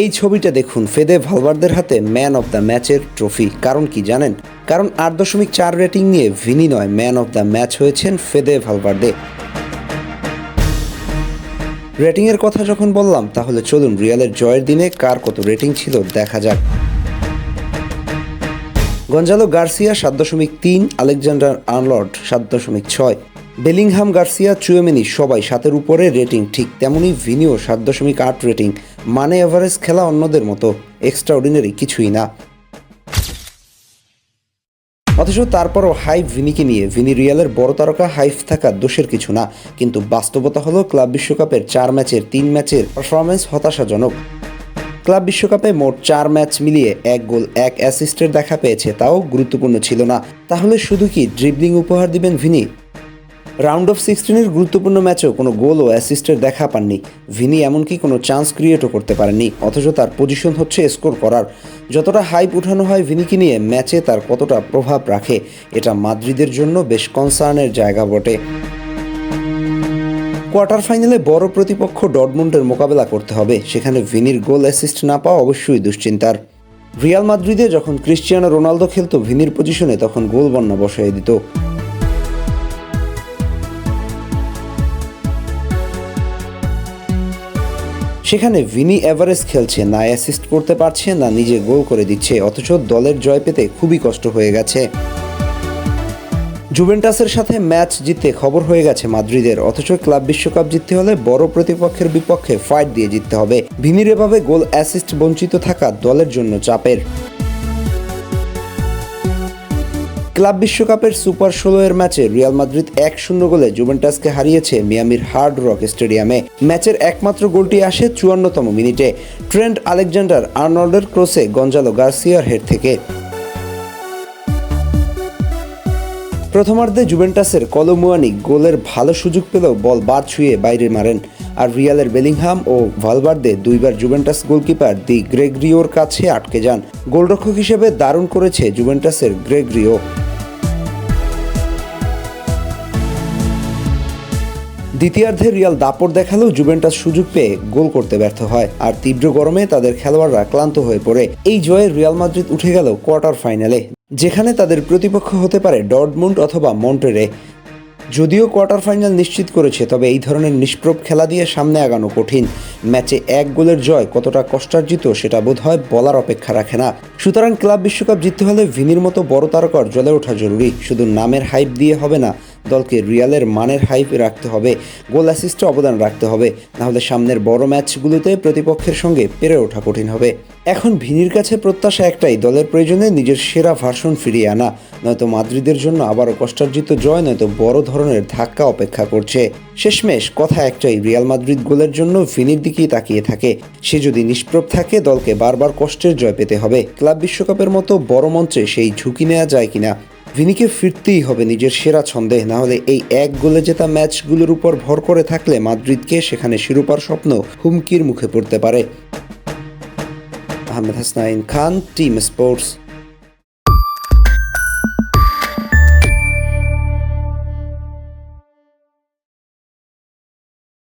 এই ছবিটা দেখুন, ফেদে ভালভার্দের হাতে ম্যান অফ দ্য ম্যাচের ট্রফি কারণ কি জানেন? কারণ আট দশমিক চার রেটিং নিয়ে ভিনি নয় ম্যান অফ দ্য ম্যাচ হয়েছেন ফেদে ভালভার্দে রেটিংয়ের কথা যখন বললাম, তাহলে চলুন রিয়ালের জয়ের দিনে কার কত রেটিং ছিল দেখা যাক। গঞ্জালো গার্সিয়া সাত দশমিক তিন, আলেকজান্ডার আর্নলড সাত দশমিক ছয় বেলিংহাম গার্সিয়া চুয়েমেনি সবাই সাতের উপরে রেটিং, ঠিক তেমনি ভিনিও সাত দশমিক আট রেটিং। মানে এভারেজ খেলা অন্যদের মতো এক্সট্রা অর্ডিনারি কিছুই না। অথচ তারপরও হাইফ ভিনিকে নিয়ে, ভিনি রিয়ালের বড় তারকা হাইফ থাকা দোষের কিছু না। কিন্তু বাস্তবতা হলো ক্লাব বিশ্বকাপের চার ম্যাচের তিন ম্যাচের পারফরমেন্স হতাশাজনক। ক্লাব বিশ্বকাপে মোট চার ম্যাচ মিলিয়ে এক গোল, এক অ্যাসিস্টের দেখা পেয়েছে, তাও গুরুত্বপূর্ণ ছিল না। তাহলে শুধু কি ড্রিবলিং উপহার দিবেন ভিনি? রাউন্ড অফ সিক্সটিনের গুরুত্বপূর্ণ ম্যাচেও কোনো গোল ও অ্যাসিস্টের দেখা পাননি। ভিনি এমনকি কোনো চান্স ক্রিয়েটও করতে পারেননি, অথচ তার পজিশন হচ্ছে স্কোর করার। যতটা হাইপ উঠানো হয় ভিনিকে নিয়ে ম্যাচে তার কতটা প্রভাব রাখে, এটা মাদ্রিদের জন্য বেশ কনসার্নের জায়গা বটে। কোয়ার্টার ফাইনালে বড় প্রতিপক্ষ ডটমুন্ডের মোকাবেলা করতে হবে, সেখানে ভিনির গোল অ্যাসিস্ট না পাওয়া অবশ্যই দুশ্চিন্তার। রিয়াল মাদ্রিদে যখন ক্রিশ্চিয়ানো রোনালদো খেলতো, ভিনির পজিশনে তখন গোল বন্যা বসাই দিত। সেখানে ভিনি এভারেস্ট খেলছে, না অ্যাসিস্ট করতে পারছে, না নিজে গোল করে দিচ্ছে, অথচ দলের জয় পেতে খুবই কষ্ট হয়ে গেছে। জুভেন্টাসের সাথে ম্যাচ জিততে খবর হয়ে গেছে মাদ্রিদের, অথচ ক্লাব বিশ্বকাপ জিততে হলে বড় প্রতিপক্ষের বিপক্ষে ফাইট দিয়ে জিততে হবে। ভিনির এভাবে গোল অ্যাসিস্ট বঞ্চিত থাকা দলের জন্য চাপের। ক্লাব বিশ্বকাপের সুপার ষোলো এর ম্যাচে রিয়াল মাদ্রিদ এক শূন্য গোলে জুভেন্টাসকে হারিয়েছে মিয়ামির হার্ড রক স্টেডিয়ামে। ম্যাচের একমাত্র গোলটি আসে চুয়ান্নতম মিনিটে। ট্রেন্ট আলেকজান্ডার আর্নল্ডের ক্রসে গঞ্জালো গার্সিয়ার হেড থেকে। প্রথমার্ধে জুভেন্টাসের কলমুয়ানি গোলের ভালো সুযোগ পেলেও বল বাদ ছুঁয়ে বাইরে মারেন। আর রিয়ালের বেলিংহাম ও ভালভার্দে দুইবার জুভেন্টাস গোলকিপার দি গ্রেগরিওর কাছে আটকে যান। গোলরক্ষক হিসেবে দারুণ করেছে জুভেন্টাসের গ্রেগরিও। দ্বিতীয়ার্ধে রিয়াল দাপট দেখালেও জুভেন্টাস সুযোগ পেয়ে গোল করতে ব্যর্থ হয়, আর তীব্র গরমে তাদের খেলোয়াড়রা ক্লান্ত হয়ে পড়ে। এই জয়ে রিয়াল মাদ্রিদ উঠে গেল কোয়ার্টার ফাইনালে। যেখানে তাদের প্রতিপক্ষ হতে পারে ডটমুন্ড অথবা মন্টেরে যদিও কোয়ার্টার ফাইনাল নিশ্চিত করেছে, তবে এই ধরনের নিষ্প্রভ খেলা দিয়ে সামনে আগানো কঠিন। ম্যাচে এক গোলের জয় কতটা কষ্টার্জিত সেটা বোধ হয় বলার অপেক্ষা রাখে না। সুতরাং ক্লাব বিশ্বকাপ জিততে হলে ভিনির মতো বড় তারকার জ্বলে ওঠা জরুরি। শুধু নামের হাইপ দিয়ে হবে না দলকে রিয়ালের মানের হাইপ রাখতে হবে, গোল অ্যাসিস্টে অবদান রাখতে হবে, নাহলে সামনের বড় ম্যাচগুলোতে প্রতিপক্ষের সঙ্গে পেরে ওঠা কঠিন হবে। এখন ভিনির কাছে প্রত্যাশা একটাই, দলের প্রয়োজনে নিজের সেরা ভার্সন ফিরিয়ে আনা, নয়তো মাদ্রিদের জন্য আবারও কষ্টার্জিত জয়, নয়তো বড় ধরনের ধাক্কা অপেক্ষা করছে। শেষমেশ কথা একটাই, রিয়াল মাদ্রিদ গোলের জন্য ভিনির দিকেই তাকিয়ে থাকে। সে যদি নিষ্প্রভ থাকে, দলকে বারবার কষ্টের জয় পেতে হবে। ক্লাব বিশ্বকাপের মতো বড় মঞ্চে সেই ঝুঁকি নেওয়া যায় কিনা ভিনিকে ফিরতেই হবে নিজের সেরা ছন্দে না হলে এই এক গোলে জেতা ম্যাচগুলোর উপর ভর করে থাকলে মাদ্রিদকে সেখানে শিরোপার স্বপ্ন হুমকির মুখে পড়তে পারে। Ahmed Hasnain Khan, team sports.